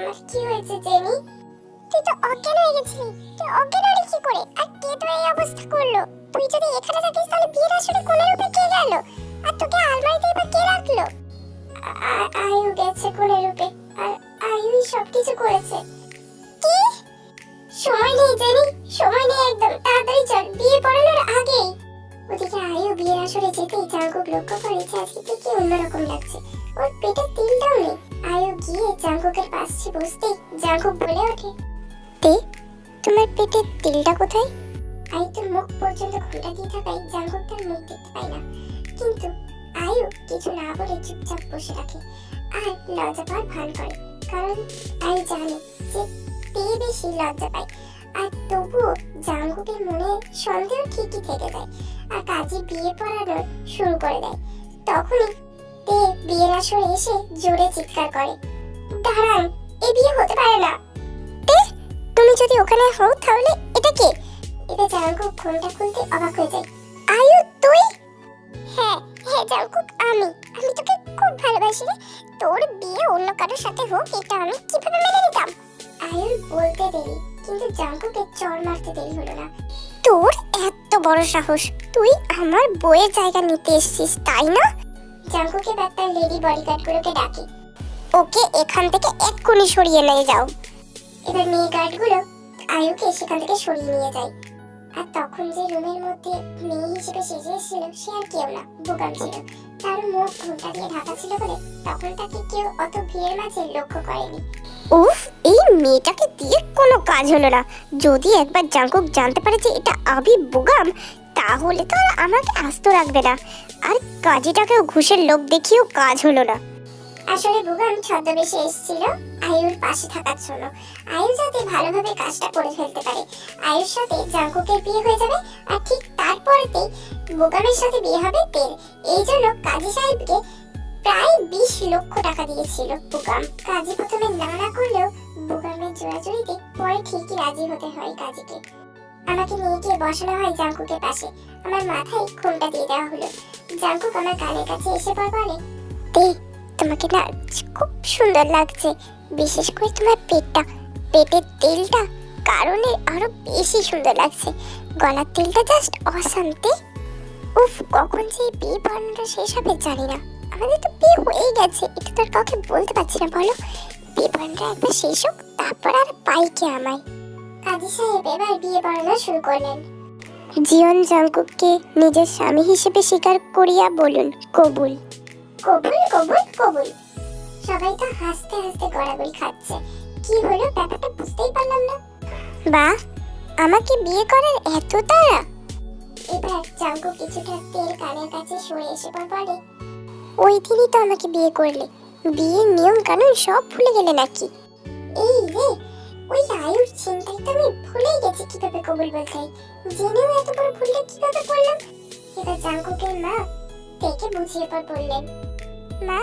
আমার কি হয়েছে, জেনি? তুই তো অজ্ঞান হয়ে গেছিলি। তুই অজ্ঞান হলি কি করে? আর কে তো এই অবস্থা করল? তুই যদি এখানে থাকিস, তাহলে বিয়ের আসরে কোনের উপরে কে গেল? আর তোকে আলমারিতে এবার কে রাখল? আয়ু গেছে কোনের রূপে আর আয়ুই সবকিছু করেছে। কি? সময় নেই, জেনি। সময় নেই একদম। তাড়াতাড়ি চল। বিয়ে পড়ানোর আগেই। ওদিকে আয়ু বিয়ের আসরে যেতেই জাঙ্কুক লক্ষ্য করে যে আজকে থেকে অন্যরকম লাগছে। ওর পেটে তিলটাও নেই। গিয়ে জাঙ্কুকের পাশে বসতেই জাঙ্কুক বলে ওঠে, তে, তোমার পেটে তিলটা কোথায়? আয়ু তোর মুখ পর্যন্ত ঘুমটা দিয়ে থাকায় জাঙ্কুক তার মুখ দেখতে পায় না। কিন্তু আয়ু কিছু না বলে চুপচাপ বসে রাখে আর লজ্জা পাওয়ার ভান করে। কারণ আয়ু জানে যে তে বেশি লজ্জা পায়। আর তবুও জাঙ্কুকের মনে সন্দেহ ঠিকই থেকে যায় আর কাজে বিয়ে পড়ানোর শুরু করে দেয়। তখনই তে বিয়ের আসরে এসে জোরে চিৎকার করে দাঁড়ান এ বিয়ে হতে পারে না। তুমি যদি ওখানে হও তাহলে এটা কে? এটা জাঙ্কুক ঘোমটা খুলতে অবাক হয়ে যায়। আয়ু, তুই? হ্যাঁ হ্যাঁ জাঙ্কুক আমি। আমি তোকে খুব ভালোবাসি রে। তোর বিয়ে অন্য কারোর সাথে হোক, এটা আমি কীভাবে মেনে নিতাম? আয়ুর বলতে দেরি, কিন্তু জাঙ্কুকে চড় মারতে দেরি হলো না। তোর এত বড় সাহস, তুই আমার বইয়ের জায়গা নিতে এসেছিস, তাই না? জাঙ্কুকে ব্যাপার লেডি বডিগার্ডগুলোকে ডাকে। ওকে এখান থেকে এক্ষুনি সরিয়ে নিয়ে যাও। এবার মেয়ে গার্ডগুলো আয়ুকে সেখান থেকে সরিয়ে নিয়ে যায়। আর তখন যে রুমের মধ্যে মেয়ে হিসেবে সেজে এসেছিল সে আর কেউ না বুকাম ছিল। তার মুখ ঘুমটা দিয়ে ঢাকা ছিল বলে তখন তাকে কেউ অত ভিড়ের মাঝে লক্ষ্য করেনি। উফ এই মেয়েটাকে দিয়ে কোনো কাজ হলো না। যদি একবার জাঙ্কুক জানতে পারে যে এটা আবি বুগাম তাহলে তো আর আমাকে আস্ত রাখবে না। আর কাজীটাকেও ঘুষের লোক দেখিয়েও কাজ হলো না। আসলে বুগাম ছদ্মবেশে এসেছিল। আয়ুর পাশে থাকার জন্য। আয়ু যাতে ভালোভাবে কাজটা করে ফেলতে পারে। আয়ুর সাথে জাঙ্কুকের বিয়ে হয়ে যাবে আর ঠিক তারপরেতেই বুগামের সাথে বিয়ে হবে তের এই জন্য কাজী সাহেবকে প্রায় বিশ লক্ষ টাকা দিয়েছিল বুগাম। কাজী প্রথমে না না করলেও বুগামের জোড়াজুড়িতে পরে ঠিকই রাজি হতে হয় কাজীকে। আমাকে নিয়ে গিয়ে বসানো হয় জাঙ্কুকের পাশে। আমার মাথায় ঘোমটা দিয়ে দেওয়া হলো। জাঙ্কুক আমার কানের কাছে এসে পর বলে তোমাকে না খুব সুন্দর লাগছে। বিশেষ করে তোমার পেটটা। পেটের তেলটা কারণে আরও বেশি সুন্দর লাগছে। গলার তেলটা জাস্ট অশান্তি। উফ, কখন যে বিয়ে পড়ানোটা শেষ হবে জানি না। আমাদের তো বিয়ে হয়েই গেছে। এটা তো আর কাউকে বলতে পারছি না, বলো। বিয়ে পড়ানোটা একবার শেষ হোক, তারপর আর পাই কে আমায়। কাজী সাহেব, এবার বিয়ে পড়ানো শুরু করলেন। জিয়ন জাঙ্কুককে নিজের স্বামী হিসেবে স্বীকার করিয়া বলুন, কবুল। কবুল কবুল কবুল। সবাই তো হাসতে হাসতে গড়াগড়ি খাচ্ছে। কি হলো ব্যাপারটা বুঝতেই পারলাম না। বাহ আমাকে বিয়ে করার এত তাড়া? এবার জাঙ্কু কিছুটা তেল কানের কাছে সরে এসে বলে ওই দিনই তো আমাকে বিয়ে করলে। বিয়ের নিয়ম কানুন সব ভুলে গেলে নাকি? এই রে ওই আয়ুর চিন্তায় তো আমি ভুলেই গেছি কীভাবে কবুল বলতে জেনেও এত বড় ভুলটা কীভাবে করলাম? এবার জাঙ্কুকের মা দেখে বুঝিয়ে পর বললেন মা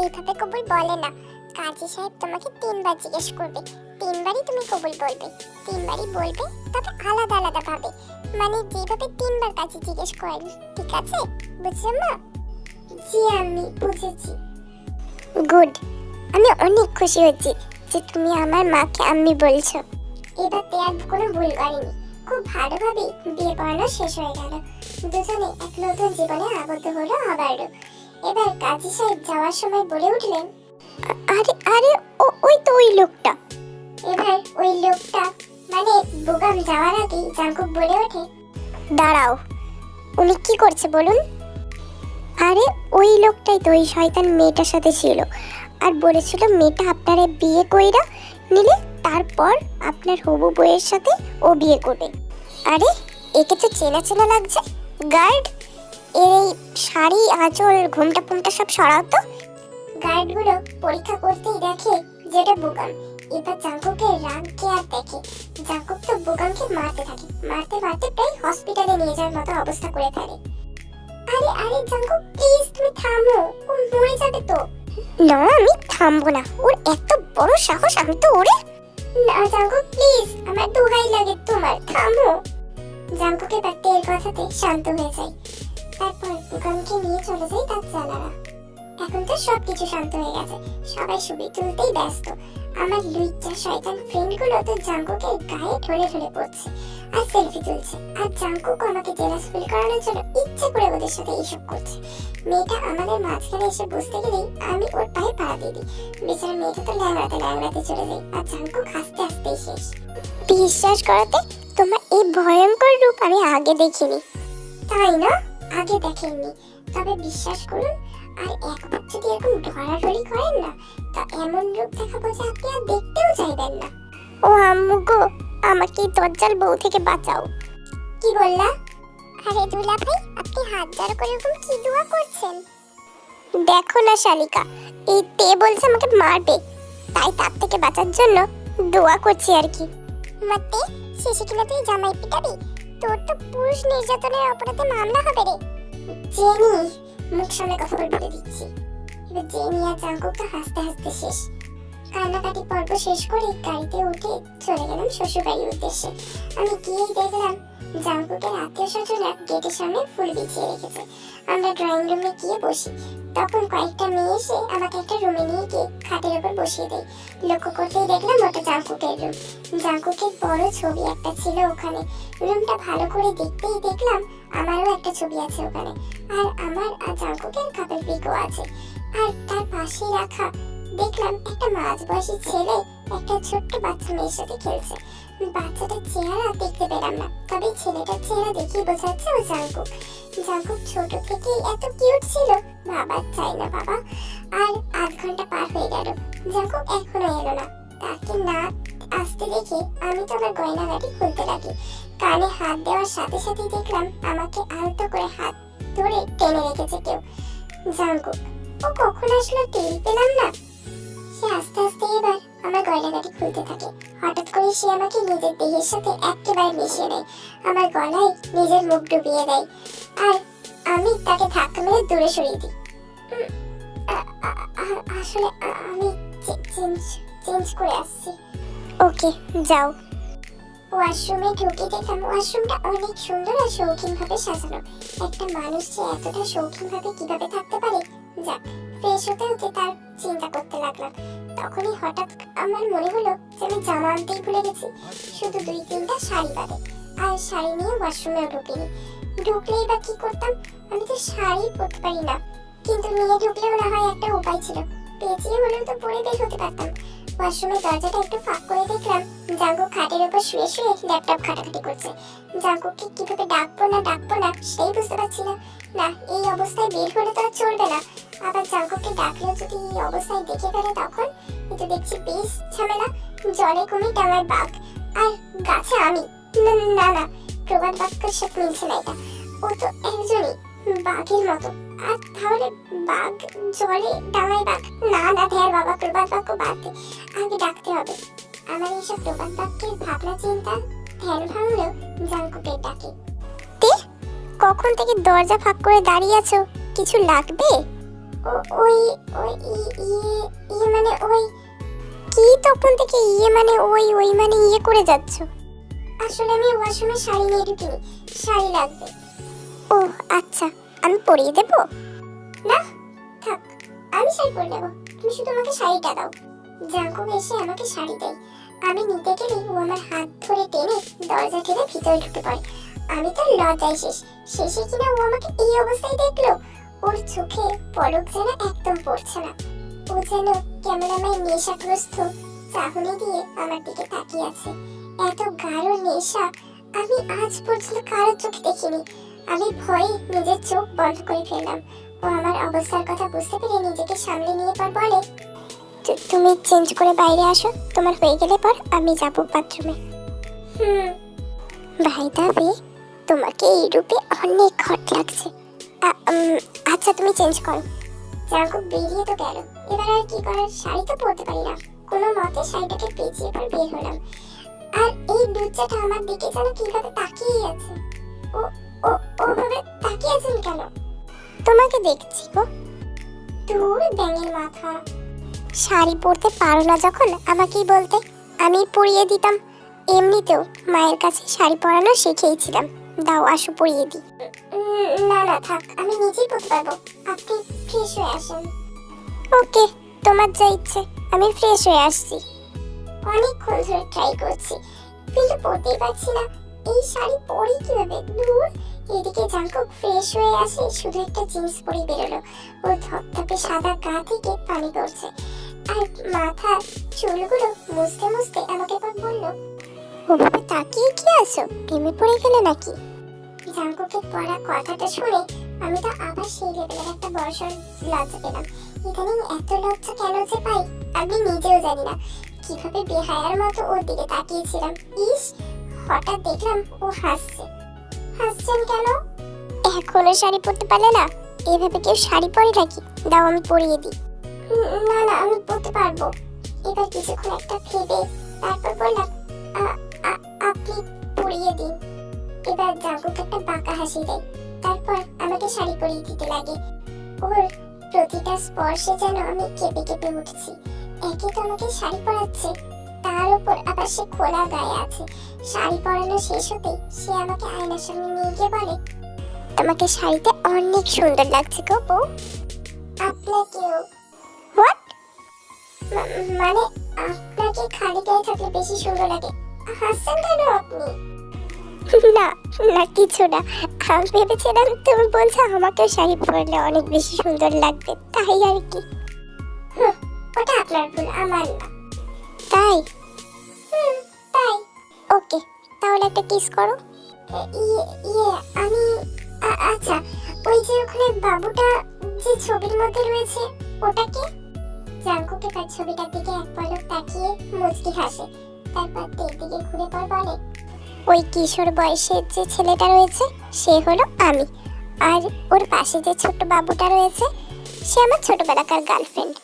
এইভাবে কবুল বলে না। কাজী সাহেব তোমাকে তিনবার জিজ্ঞেস করবে। তিনবারই তুমি কবুল বলবে। তিনবারই বলবে, তবে আলাদা আলাদা ভাবে। মানে যেভাবে তিনবার কাজী জিজ্ঞেস করেন, ঠিক আছে? বুঝছ মা জি আমি বুঝেছি। গুড, আমি অনেক খুশি হচ্ছি যে তুমি আমার মাকে আমি বলছো। এবার তে আর কোনো ভুল করেনি। খুব ভালোভাবে বিয়ে পড়ানো শেষ হয়ে গেল। দুজনে এক নতুন জীবনে আবদ্ধ হলো আবারও। এবার কাজী সাহেব যাওয়ার সময় বলে উঠলেন, আরে আরে ওই তো ওই লোকটা। এবার ওই লোকটা মানে বুগাম যাওয়ার আগে জাঙ্কুক বলে ওঠে, দাঁড়াও, উনি কি করছে বলুন? আরে, ওই লোকটাই তো, ওই শয়তান মেয়েটার সাথে ছিল। আর বলেছিল মেয়েটা আপনারে বিয়ে কইরা নিলে তারপর আপনার হবু বইয়ের সাথে ও বিয়ে করবে। আরে, একে তো চেনা চেনা লাগছে, গার্ড? এর এই শাড়ি আঁচল ঘুমটা ফুমটা সব সরাও তো। গার্ডগুলো পরীক্ষা করতেই দেখে যেটা বুকাম। এবার জাঙ্কুকের রাগকে আর দেখে? জাঙ্কুক তো বুকামকে মারতে থাকে। মারতে মারতে প্রায় হসপিটালে নিয়ে যাওয়ার মতো অবস্থা করে ফেলে। আরে আরে জাঙ্কুক প্লিজ তুমি থামো। ও মরে যাবে তো। না আমি থামবো না। ওর এত বড় সাহস আমি তো ওরে না জাঙ্কুক প্লিজ আমার দোহাই লাগে তোমার। থামো। জাঙ্কুক এবার তের কথাতে শান্ত হয়ে যায়। তারপর বুকামকে নিয়ে চলে যায় তার জানারা এখন তো সবকিছু শান্ত হয়ে গেছে। সবাই ছবি তুলতেই ব্যস্ত। আমার লুইচা শয়তান ফ্রেন্ডগুলো তো জাঙ্কুকে গায়ে ঢলে ঢলে পড়ছে আর সেলফি তুলছে। আর জাঙ্কুক আমাকে জেলাস ফিল করানোর জন্য ইচ্ছে করে ওদের সাথে এইসব করছে। মেয়েটা আমাদের মাঝখানে এসে বসতে গেলেই আমি ওর পায়ে পা দিয়ে দিই। বেচারা মেয়েটা তো ল্যাংড়াতে ল্যাংড়াতে চলে যায় আর জাঙ্কুক হাসতে হাসতেই শেষ। বিশ্বাস করাতে তোমার এই ভয়ঙ্কর রূপ আমি আগে দেখিনি। তাই না? আগে দেখেননি। তবে বিশ্বাস করুন আর একবার যদি এরকম ধরাধরি করেন না? তা এমন রূপ দেখাবো যে আপনি আর দেখতেও চাইবেন না। ও আম্মু গো আমাকে দজ্জাল বউ থেকে বাঁচাও। কি বললা? আরে দুলা ভাই আপনি হাত জড়ো করে এরকম কি দোয়া করছেন? দেখো না শালিকা এই তে বলছে আমাকে মারবে। তাই তার থেকে বাঁচার জন্য দোয়া করছি আর কি। মাতে শেষে কিনা তুই জামাই পিটাবি? তোর তো পুরুষ নির্যাতনের অপরাধে মামলা হবে রে। জেনি, মুখ সামনে কথা বলে দিচ্ছি। এবার জেনি আর জাঙ্কুকটা হাসতে হাসতে শেষ। কান্নাকাটি পর্ব শেষ করে গাড়িতে উঠে চলে গেলাম শ্বশুর বাড়ির উদ্দেশ্যে। আমি গিয়েই দেখলাম জাঙ্কুকের আত্মীয় স্বজনরা গেটের সামনে ফুল বিছিয়ে রেখেছে। আমরা ড্রয়িং রুমে গিয়ে বসি। তখন কয়েকটা মেয়ে এসে আমাকে একটা রুমে নিয়ে গিয়ে খাটের উপর বসিয়ে দেয়। লক্ষ্য করতেই দেখলাম ওটা জাঙ্কুকের রুম জাঙ্কুকের বড় ছবি একটা ছিল ওখানে। রুমটা ভালো করে দেখতেই দেখলাম আমারও একটা ছবি আছে ওখানে। আর আমার আর জাঙ্কুকের কাপের পিকও আছে। আর তার পাশে রাখা দেখলাম একটা মাঝ বয়সী ছেলে একটা ছোট্ট বাচ্চা মেয়ের সাথে খেলছে। বাচ্চাটার চেহারা দেখতে পেলাম না। তবে ছেলেটার চেহারা দেখেই বোঝা যাচ্ছে ও জাঙ্কুক। জাঙ্কুক ছোট থেকেই এত কিউট ছিল। বাবার চাই না বাবা। আর আধ ঘণ্টা পার হয়ে গেল। জাঙ্কুক এখনও এলো না। তাকে না আসতে দেখে আমি তো আমার গয়নাগাটি খুলতে লাগি। কানে হাত দেওয়ার সাথে সাথে দেখলাম আমাকে আলতো করে হাত ধরে টেনে রেখেছে কেউ। জাঙ্কুক, ও কখন আসলো টের পেলাম না। সে আস্তে আস্তে এবার আমার গয়নাগাটি খুলতে থাকে। হঠাৎ করে সে আমাকে নিজের দেহের সাথে একেবারে মিশিয়ে নেয়। আমার গলায় নিজের মুখ ডুবিয়ে দেয়। আর আমি তাকে ধাক্কা মেরে দূরে সরিয়ে দিই। আসলে আমি চেঞ্জ করে আসছি। ওকে, যাও। ওয়াশরুমে ঢুকে দেখলাম ওয়াশরুমটা অনেক সুন্দর আর শৌখিন ভাবে সাজানো। একটা মানুষ যে এতটা শৌখিন ভাবে কীভাবে থাকতে পারে? যাক, ফ্রেশ হতে হতে তার চিন্তা করতে লাগলাম তখনই হঠাৎ আমার মনে হলো যে আমি জামা আনতেই ভুলে গেছি। শুধু দুই তিনটা শাড়ি বাদে, আর শাড়ি নিয়ে ওয়াশরুমেও ঢুকিনি। ঢুকলেই বা কি করতাম? আমি তো শাড়ি পরতে পারি না। কিন্তু নিয়ে ঢুকলেও না হয় একটা উপায় ছিল। পেঁচিয়ে হলেও তো পরে বের হতে পারতাম। ওয়াশরুমের দরজাটা একটু ফাঁক করে দেখলাম, জাঙ্গু খাটের উপর শুয়ে শুয়ে ল্যাপটপ ঘাটাঘাটি করছে। জাঙ্গুকে কীভাবে ডাকবো না ডাকবো না সেই বুঝতে পারছি না। না, এই অবস্থায় বের হলে তো আর চলবে না। আবার জাঙ্গুকে ডাকলেও যদি এই অবস্থায় দেখে ফেলে তখন? এটা দেখছি বেশ ঝামেলা। জলে কুমির ডাঙায় বাঘ। আর গাছে আমি। না না প্রবাদ বাক্যের সাথে মিলছে না এটা। ও তো একজনই, বাঘের মতো। আর তাহলে বাঘ জলে ডাঙায় বাঘ? না না ধ্যার বাবা প্রবাদ বাক্য বাদ দে। আগে ডাকতে হবে। আমার এইসব প্রবাদ বাক্যের ভাবনা, চিন্তা ধ্যান ভাঙলেও জাঙ্কুকের ডাকে। কখন থেকে দরজা ফাঁক করে দাঁড়িয়ে আছো? কিছু লাগবে? ওই ওই ইয়ে মানে ওই কি তখন থেকে ইয়ে মানে ওই ওই মানে ইয়ে করে যাচ্ছ? আসলে আমি ওয়াশরুমে শাড়ি নিয়ে ঢুকিনি, শাড়ি লাগবে। ও আচ্ছা আমি পরিয়ে দেব? না, থাক, আমি শাড়ি পরে নেব, তুমি শুধু আমাকে শাড়িটা দাও। জাঙ্কুক এসে আমাকে শাড়ি দেয়। আমি নিতে গেলে ও আমার হাত ধরে টেনে দরজা ঠেলে ভিতরে ঢুকে পড়ে। আমি তো লজ্জায় শেষ, শেষে কিনা ও আমাকে এই অবস্থায় দেখল? ওর চোখে পলক যেন একদম পড়ছে না। ও যেন ক্যামেরাম্যান নেশাগ্রস্ত চাহনি দিয়ে আমার দিকে তাকিয়ে আছে। এত গাঢ় নেশা আমি আজ পর্যন্ত কারোর চোখে দেখিনি। আমি ভয়ে নিজের চোখ বন্ধ করে ফেললাম। ও আমার অবস্থার কথা বুঝতে পেরে নিজেকে সামলে নিয়ে পর বলে "তু- তুমি চেঞ্জ করে বাইরে আসো। তোমার হয়ে গেলে পর আমি যাব বাথরুমে হুম। ভাই দাবে তোমাকে এই রূপে অনেক হট লাগছে। আচ্ছা তুমি চেঞ্জ করো। জাঙ্কুক বেরিয়ে তো গেল। এবার আর কি করার শাড়ি তো পরতে পারি না। কোনো মতে শাড়িটাকে পেঁচিয়ে পর বের হলাম। আর এই দুচ্চাটা আমার দিকে যেন কীভাবে তাকিয়ে আছে। ও ও, ওভাবে তাকিয়ে আছেন কেন? তোমাকে দেখছি গো। দূর ব্যাঙের মাথা। শাড়ি পরতে পারো না যখন আমাকেই বলতে। আমি পরিয়ে দিতাম। এমনিতেও মায়ের কাছে শাড়ি পরানো শিখেইছিলাম। দাও, আসো পরিয়ে দিই। না না, থাক, আমি নিজেই পরতে পারব। আপনি ফ্রেশ হয়ে আসেন। ওকে, তোমার যা ইচ্ছে, আমি ফ্রেশ হয়ে আসছি। অনেকক্ষণ ধরে ট্রাই করছি, কিন্তু পরতেই পারছি না। এই শাড়ি পরি কীভাবে? দূর এদিকে জাঙ্কুক ফ্রেশ হয়ে আসে, শুধু একটা জিন্স পরে বেরোলো। ও ধপধপে সাদা গা থেকে পানি পড়ছে। আর মাথা চুলগুলো মুছতে মুছতে আমাকে এবার বলল ওভাবে তাকিয়ে কি আছো? প্রেমে পড়ে গেলে নাকি? জাঙ্কুকের পড়া কথাটা শুনে আমি তো আবার সেই লেভেলের একটা বর্ষণ লজ্জা পেলাম। ইদানিং এত লজ্জা কেন যে পাই, আমি নিজেও জানি না। কীভাবে বেহায়ার মতো ওর দিকে তাকিয়েছিলাম। ইস, হঠাৎ দেখলাম ও হাসছে। হাসছেন কেন? এখনও শাড়ি পরতে পারলে না, এভাবে কেউ শাড়ি পরে নাকি? দাও আমি পরিয়ে দিই। না না, আমি পরতে পারব। এবার কিছুক্ষণ একটা ভেবে তারপর বললাম, "আ- আ- আপনি পরিয়ে দিন। এবার জাগুক একটা বাঁকা হাসি দেয়। তারপর আমাকে শাড়ি পরিয়ে দিতে লাগে। ওর প্রতিটা স্পর্শে যেন আমি কেঁপে কেঁপে উঠছি। একে তো আমাকে শাড়ি পরাচ্ছে, তার উপর আবার সে খোলা গায়ে আছে। শাড়ি পরানো শেষ হতেই সে আমাকে আয়নার সামনে নিয়ে গিয়ে বলে, তোমাকে শাড়িতে অনেক সুন্দর লাগছে গো বউ। আপনাকেও হোয়াট মানে আপনাকে খালি গায়ে থাকলে বেশি সুন্দর লাগে। হাসছেন কেন আপনি? না না, কিছু না। আমি ভেবেছিলাম তুমি বলছো আমাকে শাড়ি পরলে অনেক বেশি সুন্দর লাগবে, তাই আর কি। ওটা আপনার ভুল, আমার না। তাই? তাই। ওকে, তাহলে একটা কিস করো। ইয়ে ইয়ে আমি আচ্ছা ওই যে ওখানে বাবুটা যে ছবির মধ্যে রয়েছে ওটাকে জাঙ্কুকে তার ছবিটার দিকে এক পলক তাকিয়ে মুচকি হাসে। তারপর তের দিকে ঘুরে পর বলে ওই কিশোর বয়সের যে ছেলেটা রয়েছে, সে হলো আমি। আর ওর পাশে যে ছোট্ট বাবুটা রয়েছে, সে আমার ছোটবেলাকার গার্লফ্রেন্ড